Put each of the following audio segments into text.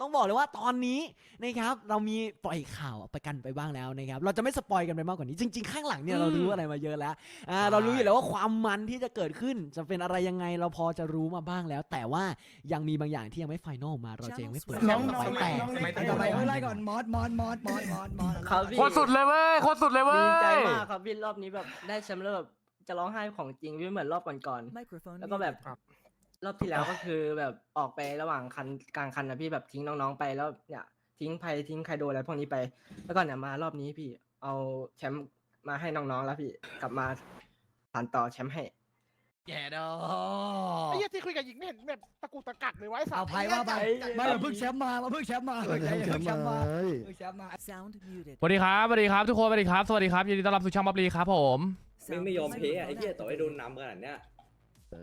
ต้องบอกเลยว่าตอนนี้นะครับเรามีปล่อยข่าวประกันไปบ้างแล้วนะครับเราจะไม่สปอยกันไปมากกว่านี้จริง ๆ ข้างหลังเนี่ยเรารู้อะไรมาเยอะแล้วอ่าเรารู้อยู่แล้วว่าความมันที่จะเกิดขึ้นจะเป็นอะไรยังไงเราพอจะรู้มาบ้างแล้ว แต่ว่ายังมีบางอย่างที่ยังไม่ไฟนอลมาเราจะยังไม่เปิดน้องไฟแต่น้องไม่ไม่ต้ต้อองงไปไปเอาไล่ก่อนมอสมอสมอสมอสมอสมอสครับพี่โคตรสุดเลยเว้ยโคตรสุดเลยเว้ยดีใจมากครับพี่รอบนี้แบบได้แชมป์แล้วแบบจะร้องไห้ของจริงพี่เหมือนรอบก่อนๆ Microphone แล้วก็แบบค รับรอบที่แล้วก็คือแบบออกไประหว่างคันกลางคันนะพี่แบบทิ้งน้องๆไปแล้วเนี่ยทิ้งไพทิ้งไคโดอะไรพวกนี้ไป แล้วก็เนี่ยมารอบนี้พี่ เอาแชมป์มาให้น้องๆแล้วพี่กลับมาผ่านต่อแชมป์ให้แย่ดอไอ้เหี้ยที่คุยกับหญิงไม่เห็นแบบตะกุกตะกักเลยไวะไอ้สัตเอาว์ไพ่ว่าไปใจไม่เพิ่งแชมป์มามาเพิ่งแชมป์มาเพิ่งแชมป์มาเพิ่งแชมป์มาเพิ่งแชมป์มา Sound muted. สวัสดีครับสวัสดีครับทุกคนสวัสดีครับสวัสดีครับยินดีต้อนรับสู่ช่องบับลีครับผม Sound ไม่ยอมแพ้อะไอ้ microphone เหี้ยต่อให้โดน activated. นำขนาดเนี้ย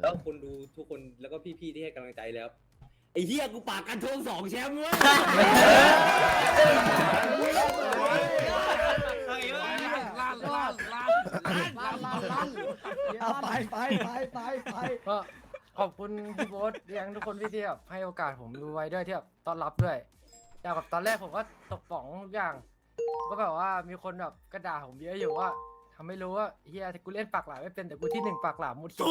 แล้วคนดูทุกคนแล้วก็พี่ๆที่ให้กำลังใจแล้วไอ้เหี้ยกูปากกันทวงสองแชมป์เว้ยเอาไปไปไปไปไปก็ขอบคุณพี่โบ๊ทเลี้ยงทุกคนที่ที่แบบให้โอกาสผมดูไว้ด้วยที่แบบต้อนรับด้วยอย่างแบบตอนแรกผมก็ตกป๋องทุกอย่าง ก็แบบว่ามีคนแบบกระด่าผมเยอะอยู่ว่า ทำไม่รู้ว่าเฮียกูเล่นปากหลามไม่เป็นแต่กูที่หนึ่งปากหลามมุดขี้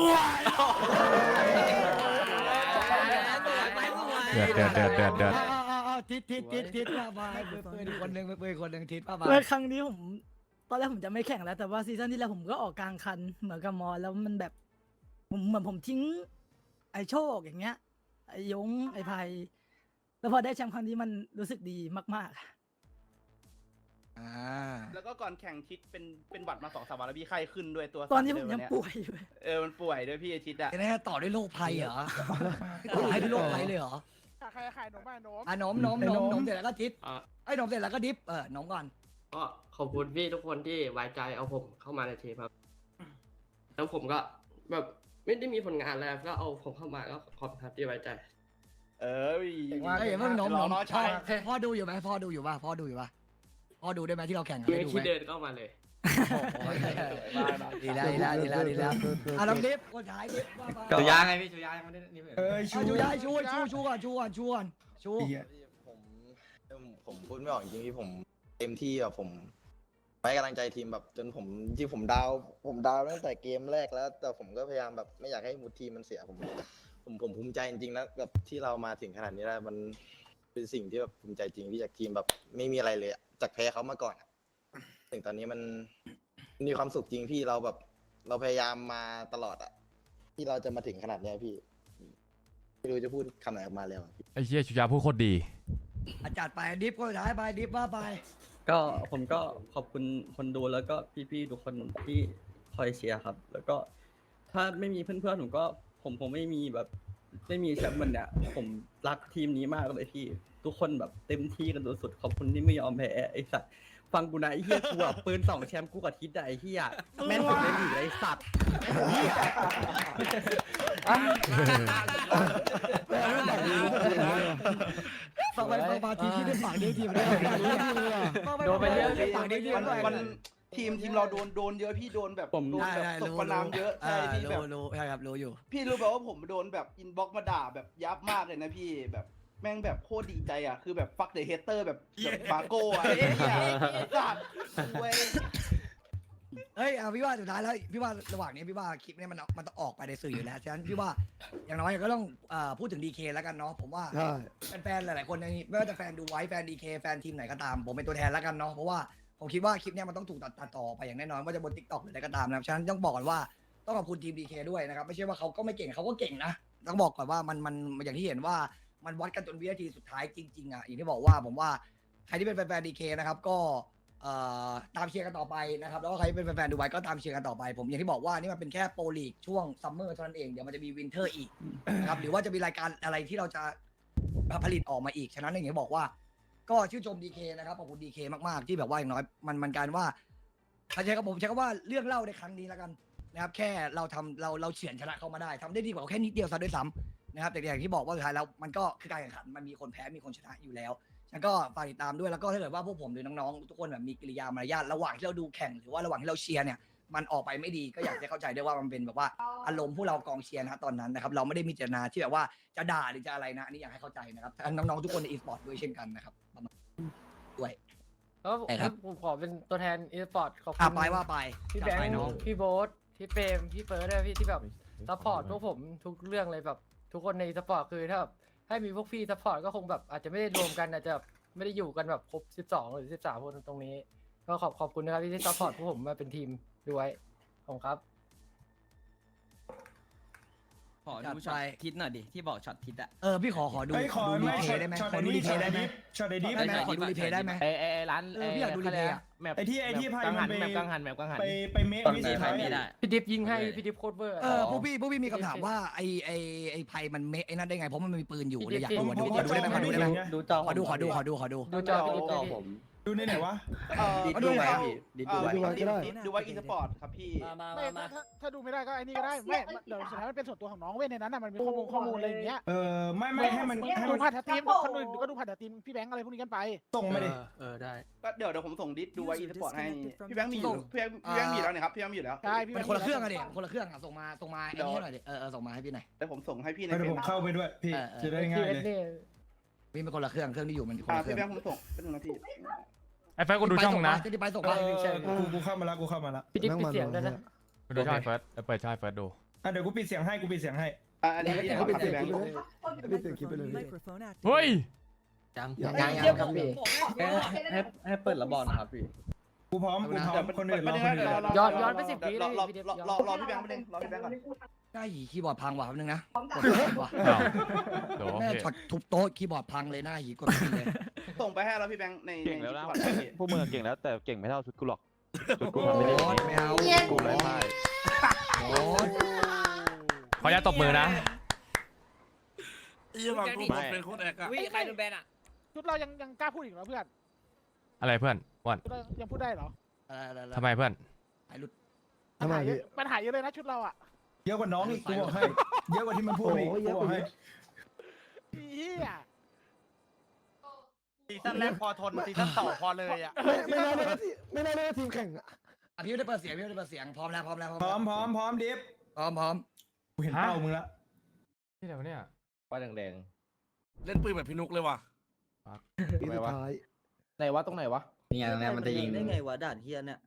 เดือดเดือดเดือดเดือดเดือดทิศทิศทิศทิศมามาเปิดเปิดอีกคนหนึ่งเปิดเปิดอีกคนหนึ่งทิศมามาเมื่อครั้งนี้ผมตอนแรกผมจะไม่แข่งแล้วแต่ว่าซีซั่นที่แล้วผมก็ออกกลางคันเหมือนกับมอแล้วมันแบบผมเหมือนผมทิ้ง ไอ้โชคอย่างเงี้ย ไอ้ยงไอ้ภัยแล้วพอได้แชมป์ครั้งนี้มันรู้สึกดีมากๆ อ่าแล้วก็ก่อนแข่งทิศเป็นเป็นหวัดมาสองสามวันแล้วพี่ไข้ขึ้นด้วยตัวๆตอนนี้สั่ผมเลยังเยป่วยอยู่เออมันป่วยด้วยพี่ไอทิศอะไอ้นี่ต่อด้วยโรคภัยเหรอต่อให้ด้วยโรคภัยเลยเหรอใครใครหนุ่มบ้านหนุ่มอะหนมหนมหนมหนมเสร็จแล้วก็ทิศอะไอ้หนมเสร็จแล้วก็ดิฟเออหนมก่อน ก็ขอบคุณพี่ทุกคนที่ไว้ใจเอาผมเข้ามาในทีมครับ แล้วผมก็แบบไม่ได้มีผลงานอะไรก็เอาผมเข้ามาก็ขอบคุณครับที่ไว้ใจ เออเฮ้ยอย่าเพิ่งหนมหนรอมน้องพ่อชายพ่อดูอยู่ไหมพ่อดูอยู่ป่ะพ่อดูอยู่ป่ะ พ่อดูได้ไหมที่เราแข่งกันไม่ได้ดูคิดไหมเดินเข้ามาเลยดีแล้วดีแล้วดีแล้วดีแล้วอะน้องดิฟคนท้ายดิฟว่าไปชูยาไงพี่ชูยายังไม่ได้นี่เออชูชูได้ชูชูชูก่อนชูก่อนชูก่อนชูผมผมพูดไม่ออกจริงๆที่ผมเต็มที่แบบผมให้กำลังใจทีมแบบจนผมที่ผมดาว ผมดาวตั้งแต่เกมแรกแล้ว แต่ผมก็พยายามแบบไม่อยากให้มูดทีมมันเสียผม ผมผมภูมิใจจริงๆนะแบบที่เรามาถึงขนาดนี้ได้มันเป็นสิ่งที่แบบภูมิใจจริงที่จากทีมแบบไม่มีอะไรเลยอะ จากแพ้เขามาก่อนอะถึงตอนนี้มันมีความสุขจริงพี่เราแบบ เราพยายามมาตลอดอะที่เราจะมาถึงขนาดเนี้ยพี่ไม่รู้จะพูดคำไหนออกมาแล้วอะพี่ไอ้เหี้ยชุยาพูดโคตรดี อาจัดไปดิฟคนท้ายไปดิฟว่าไป ก็ผมก็ขอบคุณคนดูแล้วก็พี่ๆทุกคนที่คอยเชียร์ครับ แล้วก็ถ้าไม่มีเพื่อนๆผมก็ผมผมไม่มีแบบ ไม่มีแชมป์มันเนี่ยผมรักทีมนี้มากเลยพี่ ทุกคนแบบเต็มที่กันสุดๆขอบคุณที่ไม่ยอมแพ้ไอ้สัตว์ฟังกูนะไอ้เหี้ยกูอะปืนสองแชมป์กูกับทิศอะไอ้เหี้ยแม่นสุดในลีกเลยไอ้สัตว์ฟังไปฟังมาทีที่ได้ฝั่งนี้ทีมได้ฟังไปโดนไปเยอะได้ฝั่งนี้ทีมมันด้วยมัน ทีมทีมเราโดนโดนเยอะพี่โดนแบบผม โดนได้แบบได้ตกรู้ประนามเยอะใช่พี่แบบรู้รู้ใช่ครับรู้อยู่ พี่รู้แบบว่าผมโดนแบบอินบ็อกมาด่าแบบยับมากเลยนะพี่แบบแม่งแบบโคตรดีใจอะคือแบบฟักเดอะเฮเตอร์แบบแบบบาโก้อะไอ้เหี้ยไอ้สัตว์เว้ย เฮ้ยเอาพี่ว่าสุดท้ายแล้วพี่ว่าระหว่างนี้พี่ว่าคลิปเนี้มันมันต้องออกไปในสื่ออยู่แล้วฉะนั้นพี่ว่าอย่างน้อยก็ต้องเอ่อพูดถึงดีเคแล้วกันเนาะผมว่าแฟนๆ หลายๆ คนในนี้ไม่ว่าจะแฟนดูไว้แฟนดีเคแฟนทีมไหนก็ตาม ผมเป็นตัวแทนแล้วกันเนาะเพราะว่า ผมคิดว่าคลิปเนี้ยมันต้องถูกตัดตัดต่อไปอย่างแน่นอนว่าจะบนทิกตอกหรืออะไรก็ตามนะครับฉะนั้นต้องบอกก่อนว่าต้องขอบคุณทีมดีเคด้วยนะครับไม่ใช่ว่าเขาก็ไม่เก่งเขาก็เก่งนะต้องบอกก่อนว่ามันมันมันอย่างที่เห็นว่ามันวัดกันจนวินาทีสุดท้ายจริงๆอะอย่างที่บอกว่าผมว่าใครที่เป็นแฟนดีเคนะครับก็เอ่อตามเชียร์กันต่อไปนะครับแล้วก็ใครเป็นแฟนๆดูไว้ก็ตามเชียร์กันต่อไป ผมอย่างที่บอกว่านี่มันเป็นแค่โปรลีกช่วงซัมเมอร์เท่านั้นเองเดี๋ยวมันจะมีวินเทอร์อีกนะครับหรือว่าจะมีรายการอะไรที่เราจะผลิตออกมาอีกฉะนั้นอย่างที่บอกว่า ก็ชื่นชมดีเคนะครับขอบคุณดีเคมากๆ ที่แบบว่าอย่างน้อยมันมันการว่าใช้คำผมใช้คำว่าเรื่องเล่าในครั้งนี้แล้วกันนะครับแค่เราทำเราเราเฉือนชนะเขามาได้ทำได้ดีกว่าแค่นิดเดียวซะด้วยซ้ำนะครับแต่อย่างที่บอกว่าสุดท้ายแล้วมันก็คือการแข่งขันมันมีคนแพ้มีคนชนะอยู่แล้วแล้วก็ฝากติดตามด้วยแล้วก็ถ้าเกิดว่าพวกผมหรือน้องๆทุกคนแบบมีกิริยามารยาทระหว่างที่เราดูแข่งหรือว่าระหว่างที่เราเชียร์เนี่ย มันออกไปไม่ดีก็อยากจะเข้าใจด้วยว่ามันเป็นแบบว่าอารมณ์ผู้เรากองเชียร์นะตอนนั้นนะครับเราไม่ได้มีเจตนาที่แบบว่าจะด่าหรือจะอะไรนะอันนี้อยากให้เข้าใจนะครับทั้งน้องๆทุกคนในอีสปอร์ตด้วยเช่นกันนะครับประมาณด้วย แล้วใช่ครับ ผมขอเป็นตัวแทนอีสปอร์ตขอบคุอะณไปว่าไปพี่แบจัดงไปค์น้อง พี่โบ๊ทพี่เปรมพี่เฟิร์สด้วยพี่ที่แบบซัพพอร์ตพวกผมทุกเรื่องเลยแบบ ทุกคนในซัพพอร์ตคือถ้าแบบให้มีพวกพี่ซัพพอร์ตก็คงแบบอาจจะไม่ได้รวมกันอาจจะไม่ได้อยู่กันแบบครบ 12 หรือ 13 คนตรงนี้ ก็ขอบขอบคุณนะครับที่ซัพพอร์ตพวกผมมาเป็นทีม ด้วยขอบคุณครับ ขอดูช็อตทิศหน่อยดิ ที่บอกช็อตทิศอะ เออพี่ขอขอดูเฮ้ยขอดูรีไม่เพช็อย์ตได้ไหมช็อตขอไอ้ดูนี่รีเพช็อตย์ได้ไอ้ไหมดิฟช็อตไอ้ดิฟได้ไหมได้ขอดูรีเพย์ได้ไหม ไอไอไอร้านเออพี่อยากดูรีเพย์อะ แมปไอ้ที่ไอ้ที่พายกังมัหันนไป แมปกังหันแมปกังหันไปไปเมะตอนไม่นี้ใช่ไทยไม่ได้ พี่ดิฟยิงให้พี่ดิฟโคตรเวอร์ เออพวกพี่พวกพี่มีคำถามว่าไอไอไอไพมันเมะไอ้นั่นได้ไงเพราะมันมีปืนอยู่เลยอยากดูอะดูขอดูได้ไหมขอดูได้ไหมดูจอขอดูขอดูขอดูขอดู ดูจอพี่ดิฟจอพี่ผม ดูในไหนวะ เอ่อดิดก็ดูดูไว้เอาพี่ดิดเอ่ดูอไว้ดิดดูไว้อีสปอร์ตครับพี่ไม่ถ้าถ้าดูไม่ได้ก็ไอ้นี่ก็ได้ไม่เดี๋ยวสุดท้ายมันเป็นส่วนตัวของน้องเว้ยในนั้นน่ะมันมีข้อมูลข้อมูลอะไรอย่างเงี้ยเออไม่ไม่ให้มันให้ดูมันผ่านทีมคนอื่นก็ดูผ่านทีมพี่แบงค์อะไรพวกนี้กันไป ส่งมาดิ เออได้ ก็เดี๋ยวเดี๋ยวผมส่งดิสดูไว้อีสปอร์ตให้ พี่แบงค์มีอยู่พี่แบงค์พี่แบงค์มีอยู่แล้วเนี่ยครับพี่แบงค์มีอยู่แล้วใช่พี่แบเป็งนค์คนละเครื่องอะเด็กคนละเครื่องอะส่งมาส่งมาไอ้นี่ให้หน่อยดิเออเออส่งมาให้พี่หน่อยเดี๋ยวผมส่งให้พี่ในเดี๋ยวเฟผมซเข้าไปด้วยพี่ เออเออ จะได้ง่ายเลย นี่พี่เป็นคนละเครื่องเครื่องที่อยู่มันคนอ่าละเครื่พี่องแบงค์ผมส่งเป็นงนะพี่ไอเฟิร์สกูดูช่องมึงนะจะไปส่งเอมาอกูกูเข้ามาแล้วกูเข้ามาแล้วพี่ดิฟปิดเสียงด้วยนะกูดูช่องไอเฟิร์สเออเปิดช่องไอเฟิร์สดูอะเดี๋ยวกูปิดเสียงให้กูปิดเสียงให้อ่าอันนี้พี่ครับพี่แบงค์เฮ้ยยังยังยังยังยังครับพี่ให้ให้ให้เปิดระบอลนะครับพี่ กูพร้อมกูพร้อมคนอื่นรอคนอื่นย้อนย้อนไปสิบปีรเลอยรอพี่ดิฟรอย้อนรอรอพี่แบงค์ไปเลยรอพี่แบงค์ก่อนหน้าหีคีย์บอร์ดพังว่ะแป๊บนึงนะกดว่ะอ้าวโดแม่พี่ช็อตทุบโต๊ะคีย์บอร์ดพังเลยหน้าหีกดไม่ได้เลยส่งไปให้แล้วพี่แบงค์ในในเก่งแล้วนะใน Discord พี่พวกมึงเก่งแล้วแต่เก่งไม่เท่าชุดกูหรอกชุดกูโอ้มันไม่ได้โหอย่างนี้ไม่เอากูเลยพ่ายโอ้ยขออนุญาตตบมือนะไม่วิใครโดนแบนอะชุดเรายังยังกล้าพูดอีกเหรอเพื่อน อะไรเพื่อนวันชุดเรายังพูดได้เหรออะไรๆๆทำไมเพื่อนหายหลุด ปัญหาเยอะปัญหาเยอะเลยนะชุดเราอะเยอะกว่าน้องอีกกูบอกให้ เยอะกว่าที่มันพูดอีกกูบอกให้เฮียซีซั่นแรกพอทนซีซั่นต่อพอเลยอะไม่ได้เลยไม่ได้เลยทีมแข่งอะพี่ไม่ได้เปิดเสียงพี่ไม่ได้เปิดเสียงพร้อมแล้วพร้อมแล้วพร้อมพร้อมพร้อมดิฟพร้อมพร้อมกูเห็นฮะเป้ามึงแล้วที่ไหนวะเนี่ยว่าแดงเล่นปืนแบบพี่นุกเลยว่ะๆไหนวะ ไหนวะตรงไหนวะ นี่ไงเนี่ยมันจะยิงได้ไงวะด่านเฮียเนี่ย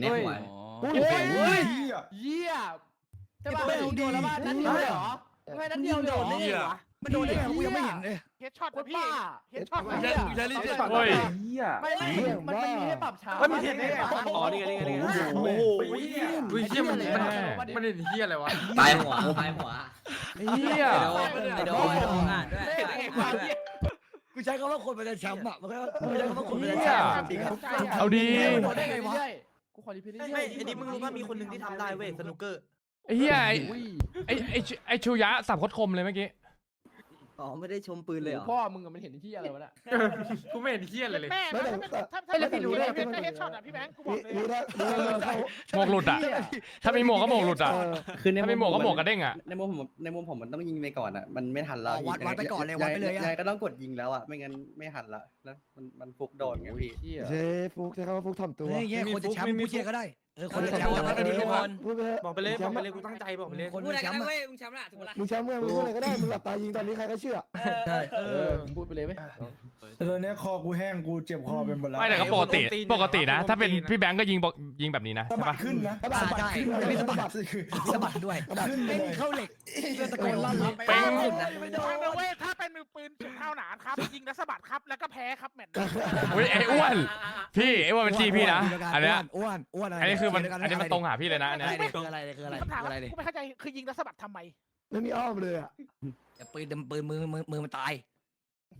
ในหัวโอ้ยเหี้ยเฮียจะเปิดโดนแล้วบ้านนั่นเดียวเหรอไม่นัดเดียวโดนได้ไงวะมันโดนได้ไงกูยังไม่เห็นเลยเฮดช็อตนะพี่เฮดช็อตมึงใช้มึงใช้ลิ้นเฮดช็อตเฮ้ยไม่ไม่มันมันมีให้ปรับช้าไม่มีเห็นได้ไงวะอ๋อนี่ไงนี่ไงนี่ไงโอ้โหอุ้ยเฮียมันมันมันเห็นเฮียอะไรวะตายหัวตายหัวเฮียไอโดไอโดงานด้วยกู ใช้คำว่าคนเป็นแชมป์อะมันก็กูใช้คำว่าคนเป็นแชมป์จริงๆอะ เอาดีโดนได้ไงวะกูขอรีเพลย์ไม่ไอ้นี่มึงรู้ว่ามีคนหนึ่งที่ทำได้เว้ยสนุกเกอร์ ไอ้เฮียไอ้ไอ้ไอ้ไอ้ชูยะสับโคตรคมเลยเมื่อกี้ อ๋อไม่ได้ชมปืนเลยเหรอพ่อมึงมันเห็นที่อะไรวะน่ะกูไม่เห็นเฮียอะไรเลย แม่ถ้าถ้าถ้าถ้าพี่รู้ได้เป็นเฮดช็อตอะพี่แบงค์กูบอกเลยหมวกหลุดอะ ถ้ามีหมวกก็หมวกหลุดอะ คือในถ้ามีหมวกก็หมวกกระเด้งอะ ในมุมผมในมุมผมมันต้องยิงไปก่อนอะ มันไม่ทันแล้ววัดวัดไปก่อนเลยวัดไปเลยยังไงก็ต้องกดยิงแล้วอะ ไม่งั้นไม่ทันละ แล้วมันมันฟุกโดนไงพี่เฮียฟุกใช้คำว่าฟุกถ่อมตัว เฮ้ยแย่คนจะแชมป์ผู้เชียร์ก็ได้ เออคนจะแชมป์แต่ว่าก็ดีทุกคนบอกไปเลยบอกไปเลยกูตั้งใจบอกไปเลยคนเป็นแชมป์อะมึงแชมป์ละถูกละมึงแชมป์มึงมึงพูดอะไรก็ได้มึงหลับตายิงตอนนี้ใครก็เชื่อใช่เออพูดไปเลยไหมแต่ตอนเนี้ยคอกูแห้งกูเจ็บคอเป็นหมดแล้วไม่แต่ก็ปกติปกตินะ ถ้าเป็นพี่แบงก์ก็ยิงบอกยิงแบบนี้นะสะใช่บัปะดขึ้นนะสะบัดใช่ขึ้นจะมีสะบัดคือสะบัดด้วยขึ้นไปไม่เลมียเข้าเหล็กเพื่อตะโกนลั่นรับเป้งไม่โดนนะเว้ยถ้าเป็นมือปืนจุดเท่าหนานครับ ยิงแล้วสะบัดครับแล้วก็แพ้ครับแมตช์อุ้ยไอ้อ้วน พี่ไอ้อ้วนเป็นจีพี่นะ อันเนี้ยอ้วนอ้วนอะไรอันนี้คือมันอันนี้มันตรงหาพี่เลยนะอันเนี้ยอะไรคืออะไรคืออะไรคำถามคืออะไรกูไม่เข้าใจคือยิงแล้วสะบัดทำไมไม่มีอ้อมเลยอะปืนปืนมือมือมือมันตาย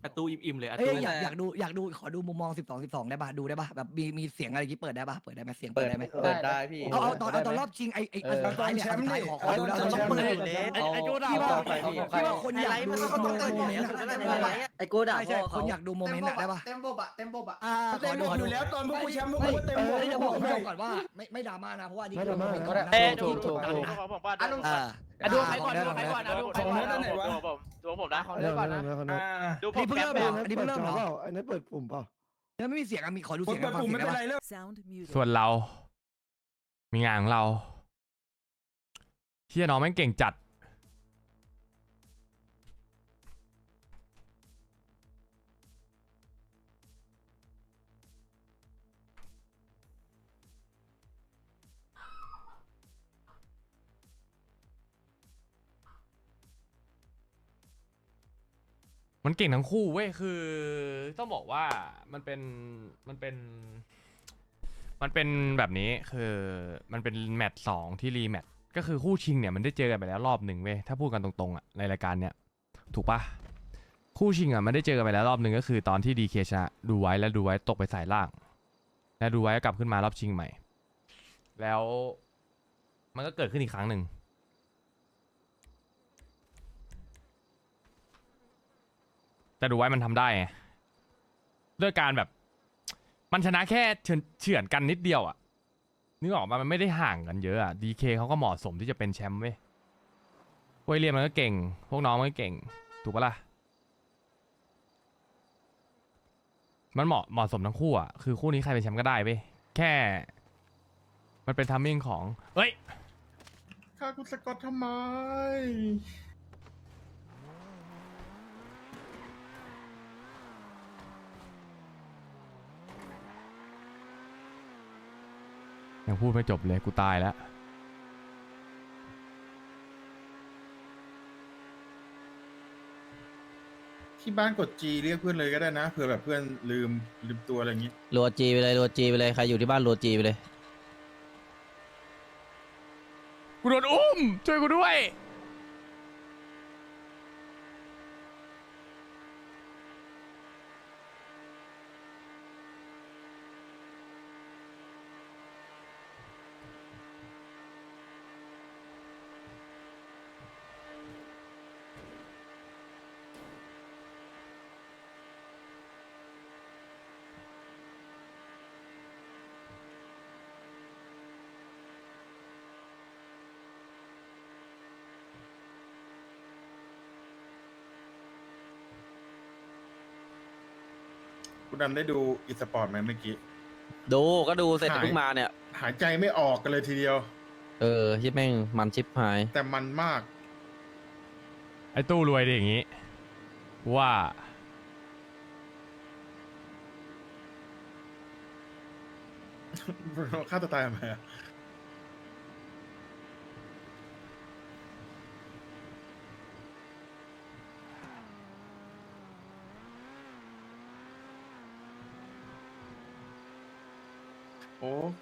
ประตูอิ่มๆเลยอะเอ้ยอยากอยากดูอยากดูขอดูมุมมอง12 12ได้ป่ะดูได้ป่ะแบบมีมีเสียงอะไรที่เปิดได้ป่ะเปิดได้ไหมเสียงเปิเปิดดได้ไหมเปิดได้พี่ เอาเอาตอนเอาตอนรอบจริงไอไออันสุดท้ายเนี่ยอันสุดท้ายขอขอดูแล้วตอนแชมป์เปิดเลยไอ้โจดาพี่ว่าไปพี่พี่ว่าคนอยากดูโมเมนต์อะไอโกด่าใช่ใช่คนอยากดูโมเมนต์อะได้ป่ะเต็มบบอะเต็มบบอะอ่าขเต็อมดูบขกออดูยู่แล้วตอนพวกกูแชมป์พวกไม่กูก็เต็มเอบกอจะบอกคุณผู้ชมก่อนว่าไม่ไม่ดราม่านะเพราะว่านี่คือเอ้ยถูถูกกถูถูกกถูกถูกผมว่าอะลุงอ่า อะดูใครก่อนดูใครก่อนอะดูใครของก่อนเนื้อด้านไหนวะตัวผมนะขอเลือกก่อนนะอ่าดูผนี่มเพิ่งแป๊เริ่บมเดียวเหรออันนี้เพิ่งเริ่มเหรออันนี้เปิดปุ่มเปล่าแล้วไม่มีเสียงอะมีขอดูกเสีดยงเปิดฟัง Sound ปุ่มเสียงไม่ได้เป็นป่ะไรเรื่อง muted. ส่วนเรา มีงานของเราเฮียน้องแม่งเก่งจัด มันเก่งทั้งคู่เว้ยคือ ต้องบอกว่ามันเป็นมันเป็น มันเป็นแบบนี้คือมันเป็นแมตช์สองที่รีแมตช์ก็คือคู่ชิงเนี่ยมันได้เจอกันไปแล้วรอบหนึ่งเว้ยถ้าพูดกันตรงๆอะในรายการเนี้ยถูกปะคู่ชิงอะมันได้เจอกันไปแล้วรอบหนึ่งก็คือตอนที่ดีเคชนะดูไว้แล้วดูไว้ตกไปสายล่าง แล้วดูไว้ก็กลับขึ้นมารอบชิงใหม่ แล้วมันก็เกิดขึ้นอีกครั้งหนึ่ง แต่ดูไว้มันทำได้ไงด้วยการแบบ มันชนะแค่เฉือนเฉือนกันนิดเดียวอะนึกออกมามันไม่ได้ห่างกันเยอะอะดีเคเขาก็เหมาะสมที่จะเป็นแชมป์เว้ยพวกไอ้เรียนมันก็เก่ง พวกน้องมันก็เก่ง ถูกปะล่ะ มันเหมาะเหมาะสมทั้งคู่อะคือคู่นี้ใครเป็นแชมป์ก็ได้เว้ยแค่ มันเป็นทัมมิ่งของ เอ้ย ฆ่าคุณสกอตทำไม ยังพูดไม่จบเลยกูตายแล้วที่บ้านกดจีเรียกเพื่อนเลยก็ได้นะเผื่อแบบเพื่อนลืมลืมตัวอะไรอย่างงี้รัวจีไปเลยรัวจีไปเลยใครอยู่ที่บ้านรัวจีไปเลย กูโดนอุ้ม ช่วยกูด้วย คุณดำได้ดูอีสปอร์ตไหมเมื่อกี้ ดูก็ดูเสร็จหาย เพิ่งมาเนี่ย หายใจไม่ออกกันเลยทีเดียว เออที่แม่งมันชิปหาย แต่มันมาก ไอ้ตู้รวยดิอย่างงี้ ว่า ฆ่าตัวตายทำไมอะ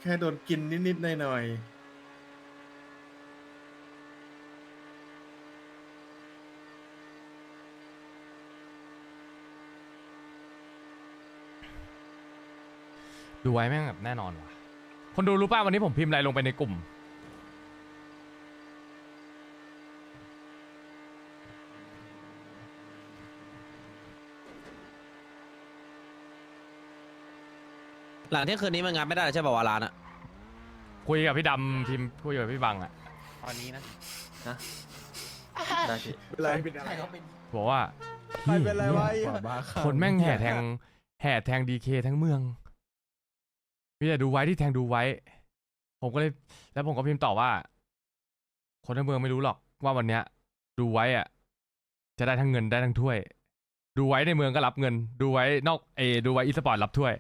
แค่โดนกินนิดๆหน่อยๆดูไว้แม่งแบบแน่นอนว่ะ คนดูรู้ป่ะวันนี้ผมพิมพ์อะไรลงไปในกลุ่ม หลังเที่ยงคืนนี้มันงานไม่ได้ใช่ป่าววาร้านอะคุยกับพี่ดำพิมพ์คุยกับพี่บังอะตอนนี้นะได้พี่ๆเป็นไรบอกว่าใครเป็นไรวะหี้ยคนแม่งแห่แทงแห่แทงดีเคทั้งเมืองมีแต่ดูไว้ที่แทงดูไว้ ผมก็เลย แล้วผมก็พิมพ์ต่อว่า คนทั้งเมืองไม่รู้หรอกว่าวันเนี้ย ดูไว้อะจะได้ทั้งเงินได้ทั้งถ้วย ดูไว้ในเมืองก็รับเงิน ดูไว้นอกเอดูไว้อีสปอร์ตรับถ้วย